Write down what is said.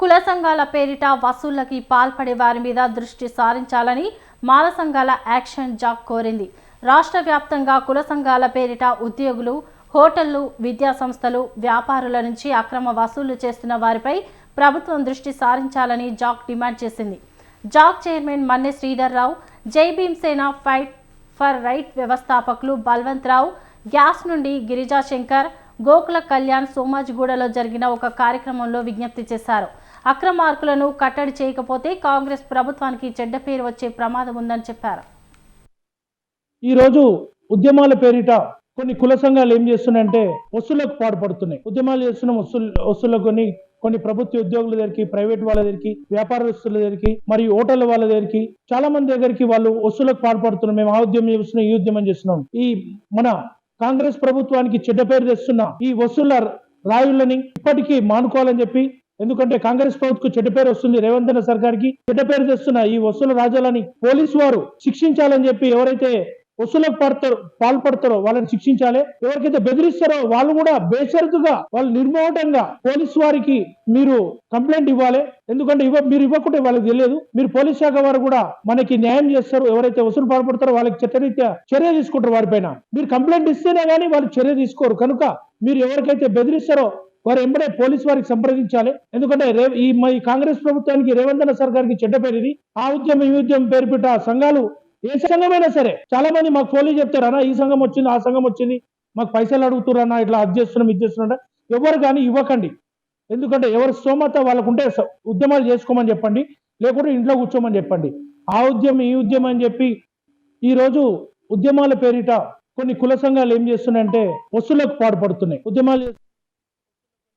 కుల సంఘాల పేరిట వసూళ్ళకి పాల్పడే వారి మీద దృష్టి సారించాలని మాల సంఘాల యాక్షన్ జాక్ కోరింది. రాష్ట్ర వ్యాప్తంగా కుల సంఘాల పేరిట ఉద్యోగులు హోటళ్ళు విద్యా సంస్థలు వ్యాపారుల నుంచి అక్రమ వసూళ్ళు చేస్తున్న వారిపై ప్రభుత్వం దృష్టి సారించాలని జాక్ డిమాండ్ చేసింది. JAC chairman Manne Sridhar Rao Jai Bhimsena fight for right వ్యవస్థాపకులు బల్వంతరావు గ్యాస్ నుండి గిరిజా శంకర్ గోకుల కళ్యాణ్ సోమాజిగూడలో జరిగిన ఒక కార్యక్రమంలో విజ్ఞప్తి చేశారు. అక్రమార్కులను కట్టడి చేయకపోతే కాంగ్రెస్ ప్రభుత్వానికి చెడ్డ పేరు వచ్చే ప్రమాదం ఉందని చెప్పారు. ఈరోజు ఉద్యమాల పేరిట కొన్ని కుల సంఘాలు ఏం చేస్తున్నాయంటే వస్తువులకు పాడుపడుతున్నాయి ఉద్యమాలు చేస్తున్న వస్తువులు వస్తువులకు కొన్ని కొన్ని ప్రభుత్వ ఉద్యోగుల దగ్గరికి ప్రైవేట్ వాళ్ళ దగ్గరికి వ్యాపారస్తుల దగ్గరికి మరియు హోటల్ వాళ్ళ దగ్గరికి చాలా మంది దగ్గరికి వాళ్ళు వస్తువులకు పాటుపడుతున్నారు. మేము ఆ ఉద్యమం చేస్తున్నాం ఈ ఉద్యమం చేస్తున్నాం. ఈ మన కాంగ్రెస్ ప్రభుత్వానికి చెడ్డ పేరు తెస్తున్న ఈ వసూల రాయులని ఇప్పటికీ మానుకోవాలని చెప్పి ఎందుకంటే కాంగ్రెస్ ప్రభుత్వం చెడ్డ పేరు వస్తుంది. రేవంత్ రెడ్డి సర్కార్కి చెడ్డ పేరు తెస్తున్న ఈ వసూల రాజాలని పోలీస్ వారు శిక్షించాలని చెప్పి ఎవరైతే వసూలకు పడతారో పాల్పడతారో వాళ్ళని శిక్షించాలి. ఎవరికైతే బెదిరిస్తారో వాళ్ళు కూడా బేషరతుగా వాళ్ళు నిర్మోహటంగా పోలీస్ వారికి మీరు కంప్లైంట్ ఇవ్వాలి. ఎందుకంటే ఇవ్వ మీరు ఇవ్వకుంటే వాళ్ళకి తెలియదు. మీరు పోలీస్ శాఖ వారు కూడా మనకి న్యాయం చేస్తారు. ఎవరైతే వసూలు పాల్పడతారో వాళ్ళకి చట్టరీత్యా చర్య తీసుకుంటారు వారిపైన. మీరు కంప్లైంట్ ఇస్తేనే కానీ వాళ్ళు చర్య తీసుకోరు. కనుక మీరు ఎవరికైతే బెదిరిస్తారో వారు ఎంబడే పోలీస్ వారికి సంప్రదించాలి. ఎందుకంటే రే ఈ మా ఈ కాంగ్రెస్ ప్రభుత్వానికి రేవంత్ రెడ్డి సర్కార్కి చెడ్డ పేరుది ఆ ఉద్యమం ఈ ఉద్యమం పేరు పెట్ట సంఘాలు ఏ సంఘమైనా సరే చాలా మంది మాకు ఫోన్లు చెప్తారు అన్న ఈ సంఘం వచ్చింది ఆ సంఘం వచ్చింది మాకు పైసలు అడుగుతున్నారు అన్న ఇట్లా అది చేస్తున్నాం ఇది చేస్తున్నా ఎవరు కానీ ఇవ్వకండి. ఎందుకంటే ఎవరి స్తోమత వాళ్ళకు ఉంటే ఉద్యమాలు చేసుకోమని చెప్పండి లేకుంటే ఇంట్లో కూర్చోమని చెప్పండి. ఆ ఉద్యమం ఈ ఉద్యమం అని చెప్పి ఈ రోజు ఉద్యమాల పేరిట కొన్ని కుల సంఘాలు ఏం చేస్తున్నాయంటే వస్తువులకు పాటుపడుతున్నాయి. ఉద్యమాలు